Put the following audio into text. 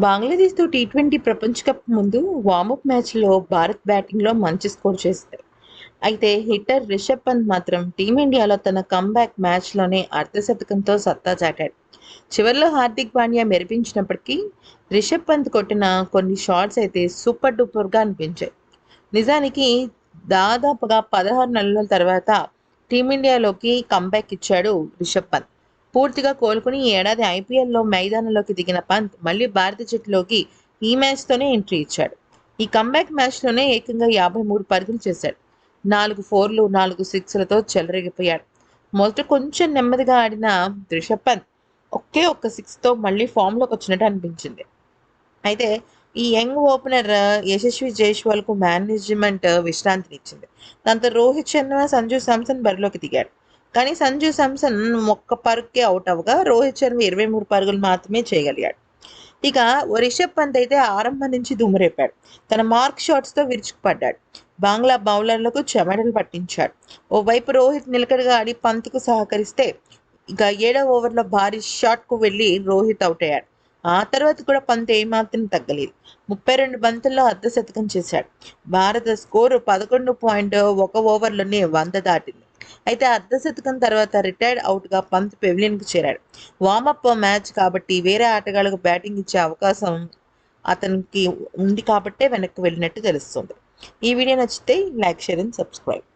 బంగ్లాదేశ్తో T twenty ప్రపంచ cup ముందు warmup మ్యాచ్లో భారత్ బ్యాటింగ్లో మంచి స్కోర్ చేశారు అయితే హిట్టర్ రిషబ్ పంత్ మాత్రం టీమిండియాలో తన కమ్బ్యాక్ మ్యాచ్లోనే అర్ధశతకంతో సత్తా చాటాడు. చివరిలో హార్దిక్ పాండ్యా మెరిపించినప్పటికీ రిషబ్ పంత్ కొట్టిన కొన్ని షాట్స్ అయితే సూపర్ డూపర్గా అనిపించాయి. నిజానికి దాదాపుగా పదహారు నెలల తర్వాత టీమిండియాలోకి కంబ్యాక్ ఇచ్చాడు రిషబ్ పంత్. పూర్తిగా కోలుకుని ఈ ఏడాది ఐపీఎల్లో మైదానంలోకి దిగిన పంత్ మళ్ళీ భారత జట్టులోకి ఈ మ్యాచ్తోనే ఎంట్రీ ఇచ్చాడు. ఈ కంబ్యాక్ మ్యాచ్లోనే ఏకంగా యాభై మూడు పరుగులు చేశాడు. నాలుగు ఫోర్లు నాలుగు సిక్స్లతో చెలరేగిపోయాడు. మొదట కొంచెం నెమ్మదిగా ఆడిన రిషబ్ ఒకే ఒక్క సిక్స్తో మళ్ళీ ఫామ్లోకి వచ్చినట్టు అనిపించింది. అయితే ఈ యంగ్ ఓపెనర్ యశస్వి జైస్వాల్కు మేనేజ్మెంట్ విశ్రాంతినిచ్చింది. దాంతో రోహిత్ శర్మ సంజు శాంసన్ బరిలోకి దిగాడు. కానీ సంజు శాంసన్ ఒక్క పరుగుకే అవుట్ అవ్వగా రోహిత్ శర్మ ఇరవై మూడు పరుగులు మాత్రమే చేయగలిగాడు. ఇక రిషబ్ పంత్ అయితే ఆరంభం నుంచి దుమ్మురేపాడు. తన మార్క్ షాట్స్తో విరుచుకుపడ్డాడు. బంగ్లా బౌలర్లకు చెమటలు పట్టించాడు. ఓవైపు రోహిత్ నిలకడగా ఆడి పంత్కు సహకరిస్తే ఇక ఏడవ ఓవర్లో భారీ షాట్కు వెళ్ళి రోహిత్ అవుట్ అయ్యాడు. ఆ తర్వాత కూడా పంత్ ఏమాత్రం తగ్గలేదు. ముప్పై రెండు బంతుల్లో అర్ధ శతకం చేశాడు. భారత స్కోరు పదకొండు పాయింట్ ఒక ఓవర్లోనే వంద దాటింది. అయితే అర్ధ శతకం తర్వాత రిటైర్డ్ అవుట్గా పంత్ పెవిలియన్కి చేరాడు. వార్మప్ మ్యాచ్ కాబట్టి వేరే ఆటగాళ్ళకు బ్యాటింగ్ ఇచ్చే అవకాశం అతనికి ఉంది కాబట్టే వెనక్కి వెళ్ళినట్టు తెలుస్తుంది. ఈ వీడియో నచ్చితే లైక్ షేర్ అండ్ సబ్స్క్రైబ్